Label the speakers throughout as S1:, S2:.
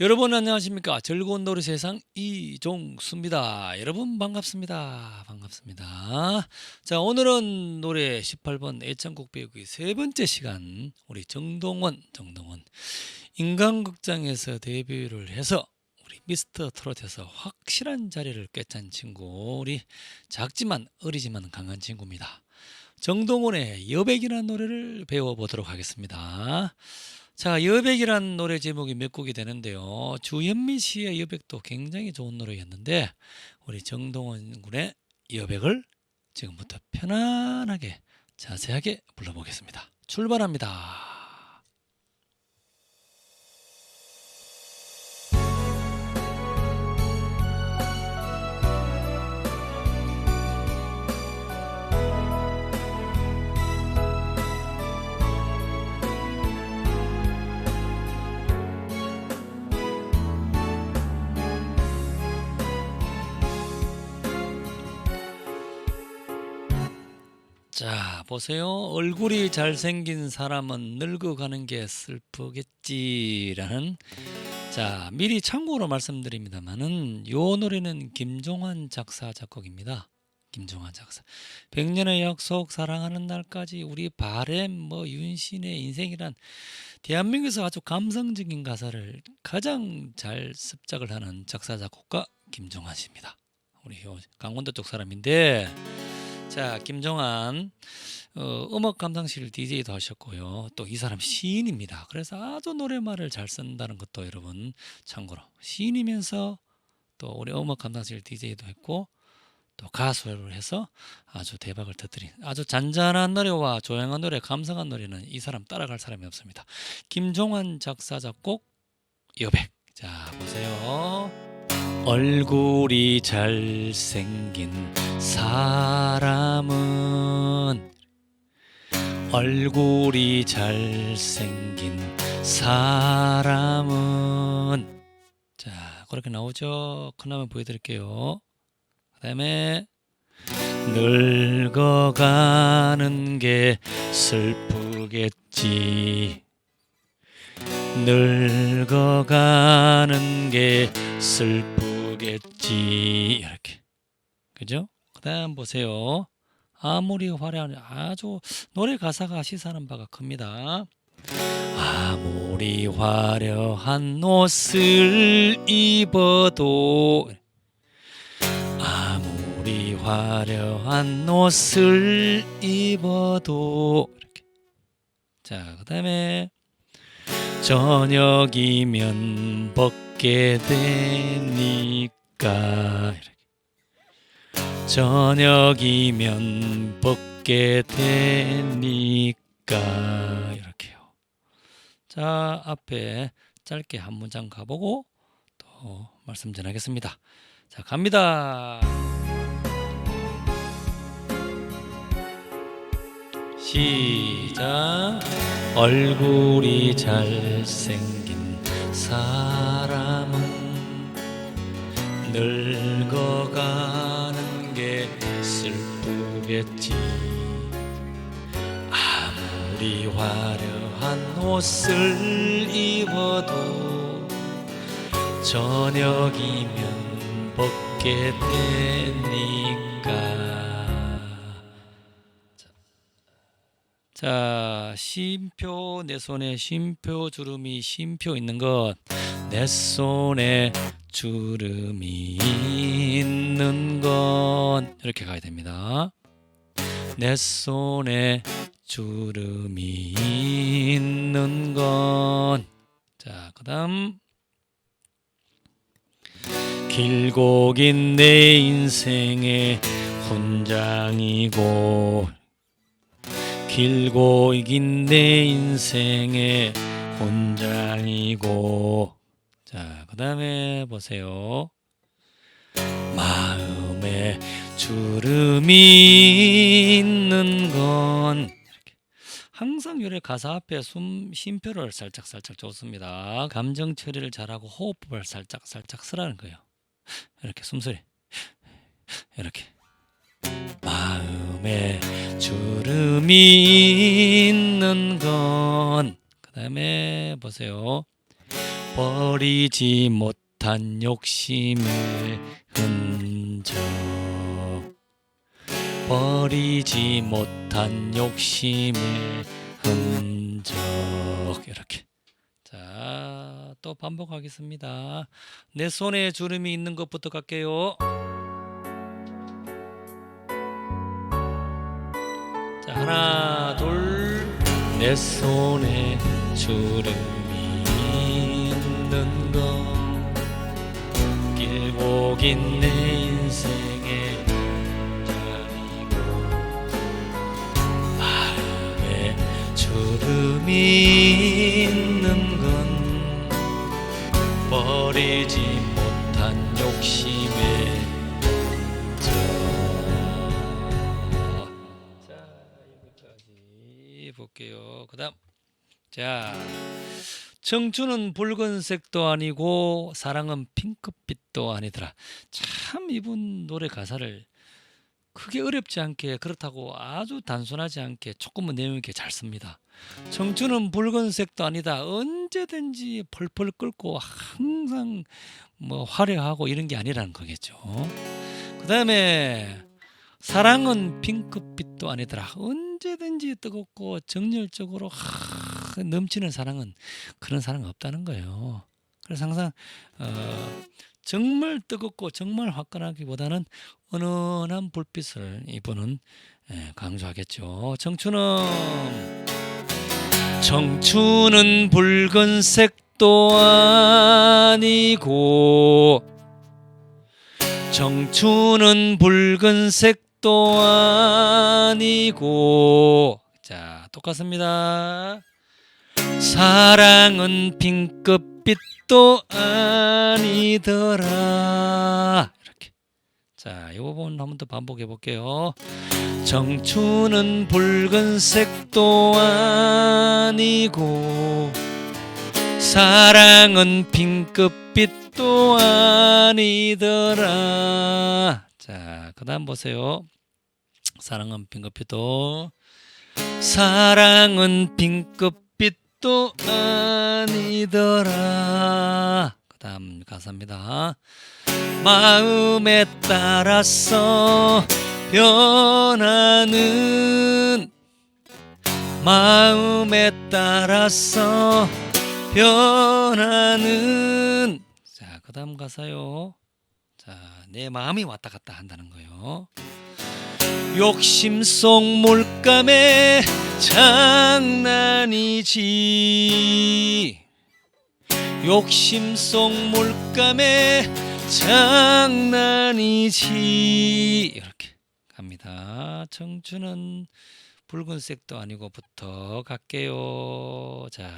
S1: 여러분 안녕하십니까? 즐거운 노래 세상 이종수입니다. 여러분 반갑습니다. 반갑습니다. 자 오늘은 노래 18번 애창곡 배우기 세 번째 시간 우리 정동원 정동원. 인간극장에서 데뷔를 해서 우리 미스터 트롯에서 확실한 자리를 꿰찬 친구 우리 작지만 어리지만 강한 친구입니다. 정동원의 여백이라는 노래를 배워보도록 하겠습니다 자, 여백이란 노래 제목이 몇 곡이 되는데요. 주현미 씨의 여백도 굉장히 좋은 노래였는데 우리 정동원 군의 여백을 지금부터 편안하게 자세하게 불러보겠습니다. 출발합니다. 보세요. 얼굴이 잘생긴 사람은 늙어가는 게 슬프겠지라는 자, 미리 참고로 말씀드립니다만은 요 노래는 김종환 작사 작곡입니다. 김종환 작사. 백년의 약속 사랑하는 날까지 우리 바램 뭐 윤신의 인생이란 대한민국에서 아주 감성적인 가사를 가장 잘 습작을 하는 작사 작곡가 김종환 씨입니다. 우리 요 강원도 쪽 사람인데 자, 김정한 어, 음악 감상실 DJ도 하셨고요. 또 이 사람 시인입니다. 그래서 아주 노래말을 잘 쓴다는 것도 여러분 참고로 시인이면서 또 우리 음악 감상실 DJ도 했고 또 가수를 해서 아주 대박을 터뜨린 아주 잔잔한 노래와 조용한 노래, 감성한 노래는 이 사람 따라갈 사람이 없습니다. 김종환 작사 작곡 여백. 자, 보세요. 얼굴이 잘생긴 사람은 얼굴이 잘생긴 사람은 자 그렇게 나오죠? 큰 화면 보여드릴게요. 그 다음에 늙어가는 게 슬프겠지. 늙어가는 게 슬프 겠지 이렇게 그죠? 그 다음 보세요. 아무리 화려한 아주 노래 가사가 시사하는 바가 큽니다. 아무리 화려한 옷을 입어도 아무리 화려한 옷을 입어도 이렇게 자 그다음에 저녁이면 벗게 되니 까 이렇게 저녁이면 벗게 되니까 이렇게요. 자 앞에 짧게 한 문장 가보고 또 말씀 전하겠습니다. 자 갑니다. 시작. 얼굴이 잘생긴 사람은 늙어가는 게 슬프겠지 아무리 화려한 옷을 입어도 저녁이면 벗게 되니까 자, 쉼표 내 손에 쉼표 주름이 쉼표 있는 것. 내 손에 주름이 있는 건 이렇게 가야 됩니다. 내 손에 주름이 있는 건 자, 그다음 길고 긴 내 인생의 훈장이고 길고 긴 내 인생의 혼장이고 자, 그 다음에 보세요. 마음에 주름이 있는 건 이렇게 항상 요래 가사 앞에 숨 쉼표를 살짝 살짝 줬습니다. 감정 처리를 잘하고 호흡을 살짝 살짝 쓰라는 거예요. 이렇게 숨소리 이렇게 마음에 주름이 있는 건 그다음에 보세요. 버리지 못한 욕심의 흔적 버리지 못한 욕심의 흔적 이렇게 자, 또 반복하겠습니다. 내 손에 주름이 있는 것부터 갈게요. 자, 하나, 둘. 내 손에 주름 이 있는 것 길고 긴 내 인생의 자리고 마음에 주름이 있는 건 버리지 못한 욕심의 자, 자 여기까지 볼게요. 그 다음 자 청춘은 붉은색도 아니고 사랑은 핑크빛도 아니더라. 참 이분 노래 가사를 크게 어렵지 않게 그렇다고 아주 단순하지 않게 조금은 내용 있게 잘 씁니다. 청춘은 붉은색도 아니다. 언제든지 펄펄 끓고 항상 뭐 화려하고 이런 게 아니라는 거겠죠. 그 다음에 사랑은 핑크빛도 아니더라. 언제든지 뜨겁고 정열적으로 하, 넘치는 사랑은 그런 사랑은 없다는 거예요. 그래서 항상 어, 정말 뜨겁고 정말 화끈하기보다는 은은한 불빛을 이분은 예, 강조하겠죠. 청춘은 청춘은 붉은색도 아니고 청춘은 붉은색도 아니고 자 똑같습니다. 사랑은 핑크빛도 아니더라. 이렇게. 자, 이 부분 한 번 더 반복해 볼게요. 청춘은 붉은색도 아니고 사랑은 핑크빛도 아니더라. 자, 그다음 보세요. 사랑은 핑크빛도 사랑은 핑크 빛도 아니더라. 그 다음 가사입니다. 마음에 따라서 변하는 마음에 따라서 변하는 자 그 다음 가사요. 자 내 마음이 왔다 갔다 한다는 거예요. 욕심 속 물감에 장난이지 욕심 속 물감에 장난이지 이렇게 갑니다. 청춘은 붉은색도 아니고부터 갈게요. 자,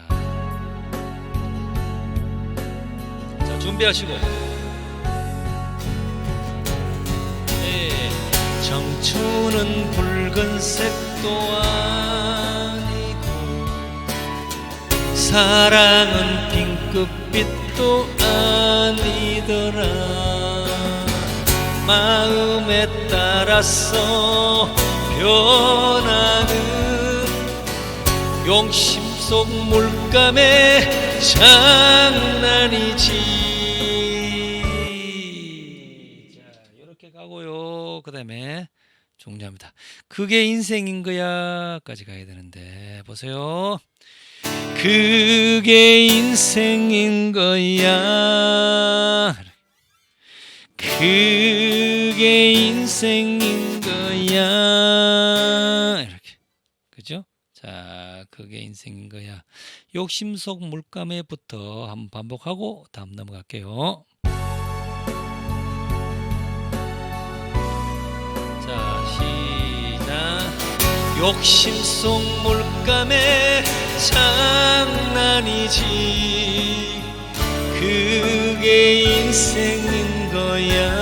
S1: 자 준비하시고. 청춘은 붉은색도 아니고 사랑은 핑크빛도 아니더라. 마음에 따라서 변하는 용심 속 물감에 장난이지 이렇게 가고요 그 다음에 종료합니다 그게 인생인 거야까지 가야 되는데 보세요 그게 인생인 거야. 그게 인생인 거야. 이렇게. 그죠? 자, 그게 인생인 거야. 욕심 속 물감에부터 한번 반복하고 다음 넘어갈게요. 욕심 속 물감에 장난이지. 그게 인생인 거야.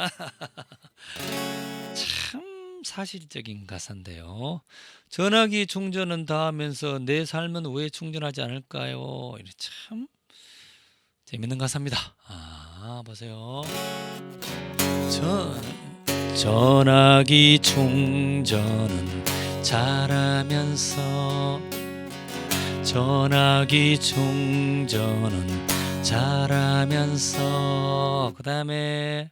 S1: 사실적인 가사인데요. 전화기 충전은 다 하면서 내 삶은 왜 충전하지 않을까요? 참 재밌는 가사입니다. 아 보세요 전 전화기 충전은 잘하면서 전화기 충전은 잘하면서 그 다음에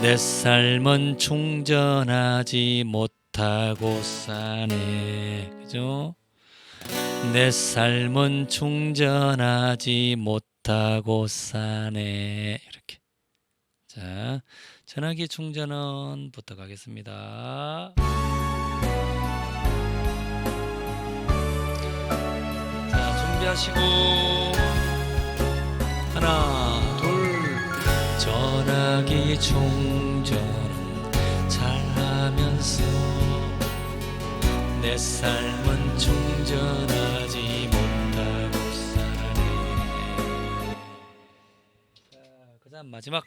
S1: 내 삶은 충전하지 못하고 사네 그죠? 내 삶은 충전하지 못 하고 사네. 이렇게. 자 전화기 충전은부터 가겠습니다. 자 준비하시고. 하나 둘. 전화기 충전은 잘하면서 내 삶은 충전하지 그다음 마지막.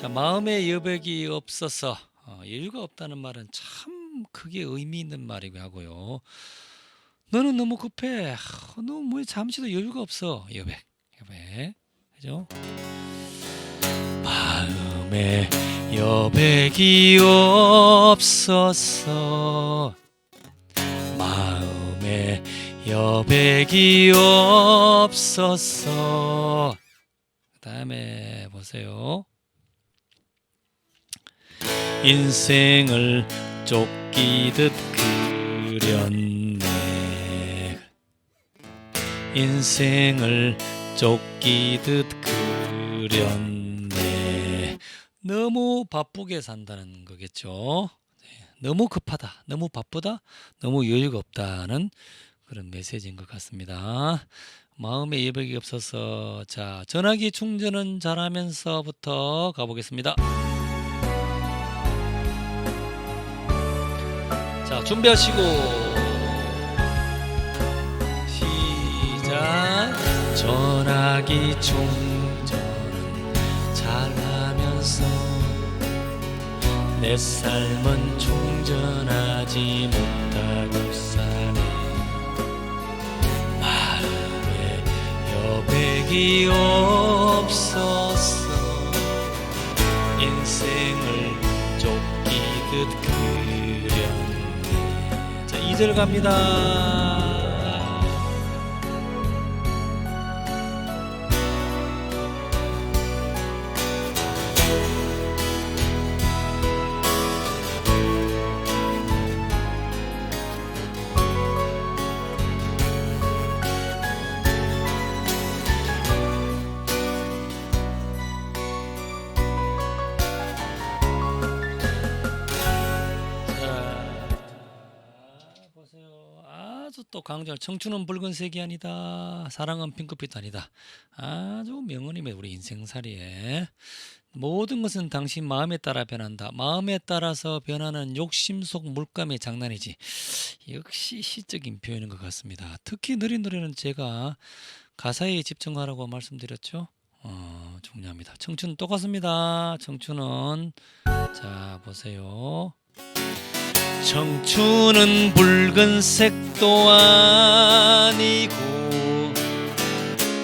S1: 자 마음의 여백이 없어서 어, 여유가 없다는 말은 참 크게 의미 있는 말이고 하고요. 너는 너무 급해. 아, 너무 뭐 잠시도 여유가 없어. 여백 여백. 그죠? 마음에 여백이 없어서. 마음에 여백이 없어서. 그 다음에 보세요. 인생을 쫓기듯 그렸네. 인생을 쫓기듯 그렸네. 너무 바쁘게 산다는 거겠죠? 네, 너무 급하다 너무 바쁘다 너무 여유가 없다는 그런 메시지인 것 같습니다 마음의 예백이 없어서 자 전화기 충전은 잘하면서부터 가보겠습니다. 자 준비하시고. 시작. 전화기 충전은 잘하면서 내 삶은 충전하지 못하고 백이 없어서 인생을 쫓기듯 그렸네. 자 2절 갑니다 또 강조. 청춘은 붉은색이 아니다. 사랑은 핑크빛도 아니다. 아주 명언이며 우리 인생살이에 모든 것은 당신 마음에 따라 변한다. 마음에 따라서 변하는 욕심 속 물감의 장난이지. 역시 시적인 표현인 것 같습니다. 특히 느린 노래는 제가 가사에 집중하라고 말씀드렸죠. 어, 중요합니다. 청춘 똑같습니다. 청춘은 자 보세요. 청춘은 붉은색도 아니고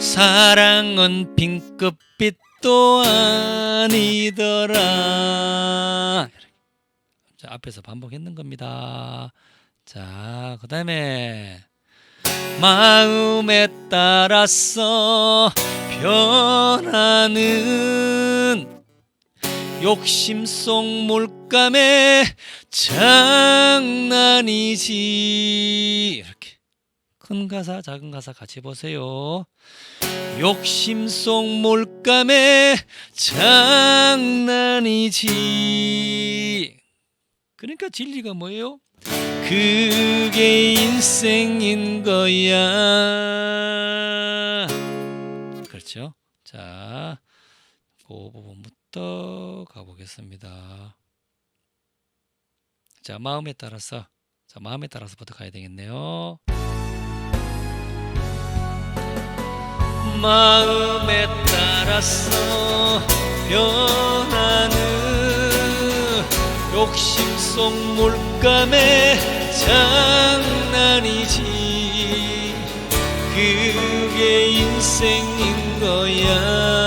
S1: 사랑은 핑크빛도 아니더라. 자, 앞에서 반복했는 겁니다. 자, 그 다음에 마음에 따라서 변하는 욕심 속 물감에 장난이지. 이렇게. 큰 가사 작은 가사 같이 보세요. 욕심 속 몰감에 장난이지. 그러니까 진리가 뭐예요? 그게 인생인 거야. 그렇죠? 자, 그 부분부터 가보겠습니다. 자, 마음에 따라서, 자, 마음에 따라서부터 가야 되겠네요. 마음에 따라서 변하는 욕심 속 물감에 장난이지 그게 인생인 거야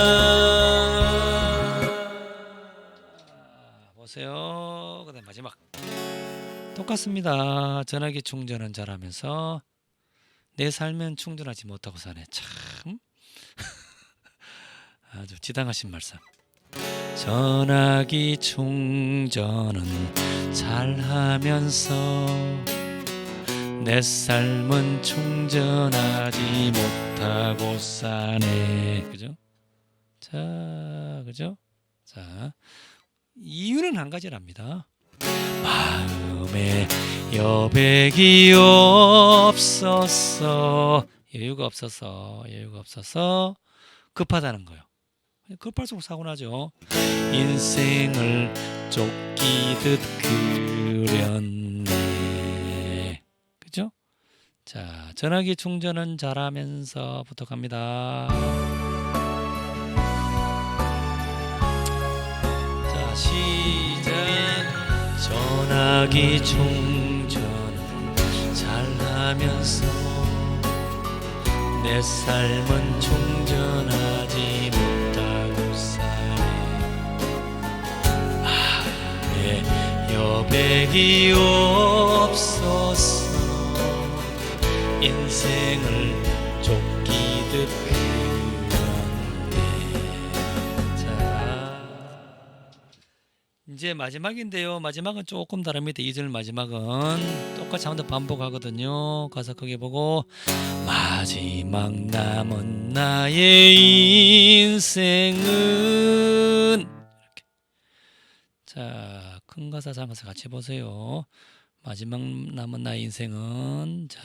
S1: 똑같습니다. 전화기 충전은 잘하면서 내 삶은 충전하지 못하고 사네. 참 아주 지당하신 말씀. 전화기 충전은 잘하면서 내 삶은 충전하지 못하고 사네. 그죠? 자, 그죠? 자, 이유는 한 가지랍니다. 마음에 여백이 없었어. 여유가 없어서, 여유가 없어서 급하다는 거예요. 급할수록 사고 나죠. 인생을 쫓기듯 그렸네. 그죠? 자, 전화기 충전은 잘하면서 부탁합니다. 자, 시작. 전화기 충전 잘하면서 내 삶은 충전하지 못하고 사네. 마음에 여백이 없어서 인생을 이제 마지막인데요. 마지막은 조금 다릅니다. 2절 마지막은 똑같이 한 번 더 반복하거든요. 가사 크게 보고 마지막 남은 나의 인생은 이렇게. 자, 큰 가사 잡아서 같이 보세요. 마지막 남은 나의 인생은 자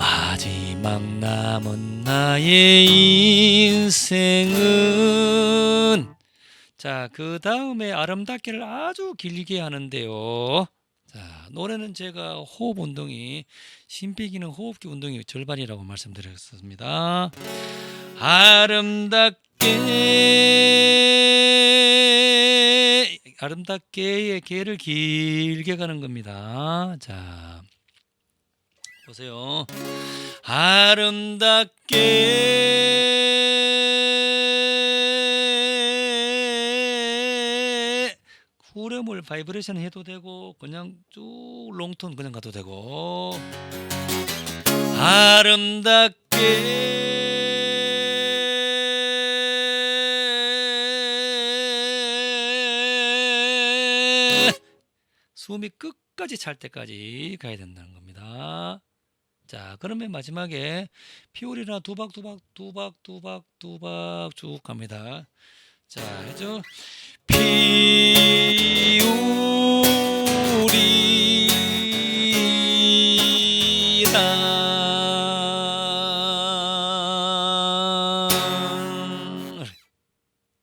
S1: 마지막 남은 나의 인생은 자, 그 다음에 아름답게를 아주 길게 하는데요. 자, 노래는 제가 호흡 운동이 심폐기능 호흡기 운동이 절반이라고 말씀드렸습니다. 아름답게 아름답게의 개를 길게 가는 겁니다. 자, 보세요. 아름답게 후렴을 바이브레이션 해도 되고 그냥 쭉 롱톤 그냥 가도 되고 아름답게 숨이 끝까지 찰 때까지 가야 된다는 겁니다. 자, 그러면 마지막에 피오리나 두박 두박 두박 두박 두박 쭉 갑니다. 자. 피우리라.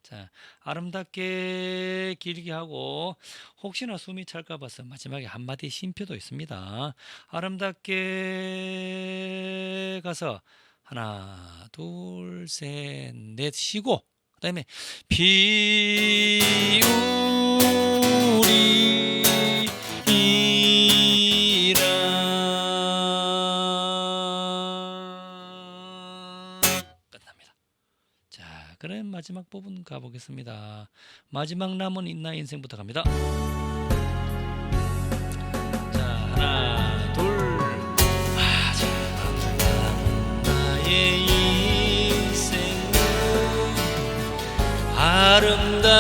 S1: 자, 아름답게 길게 하고 혹시나 숨이 찰까 봐서 마지막에 한마디 쉼표도 있습니다. 아름답게 가서 하나, 둘, 셋, 넷 쉬고 그 다음에 피우리라 끝납니다. 자, 그럼 마지막 부분 가보겠습니다. 마지막 남은 인나 인생부터 갑니다.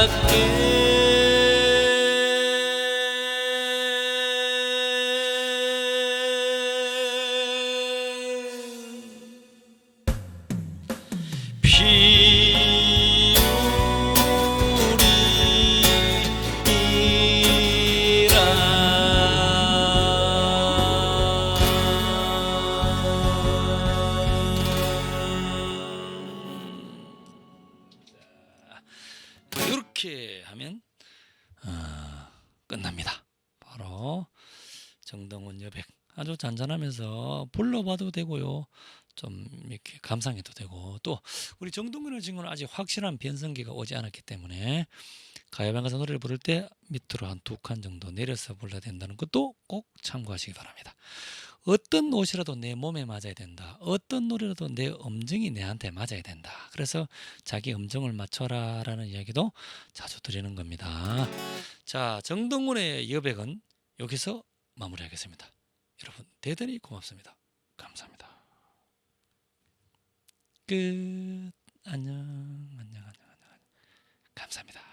S1: 아 불러봐도 되고요. 좀 이렇게 감상해도 되고 또 우리 정동원의 친구는 아직 확실한 변성기가 오지 않았기 때문에 가요방 가서 노래를 부를 때 밑으로 한 두 칸 정도 내려서 불러야 된다는 것도 꼭 참고하시기 바랍니다. 어떤 옷이라도 내 몸에 맞아야 된다. 어떤 노래라도 내 음정이 내한테 맞아야 된다. 그래서 자기 음정을 맞춰라 라는 이야기도 자주 드리는 겁니다. 자, 정동훈의 여백은 여기서 마무리하겠습니다. 여러분 대단히 고맙습니다. 감사합니다. 끝. 안녕. 안녕. 안녕. 안녕. 감사합니다.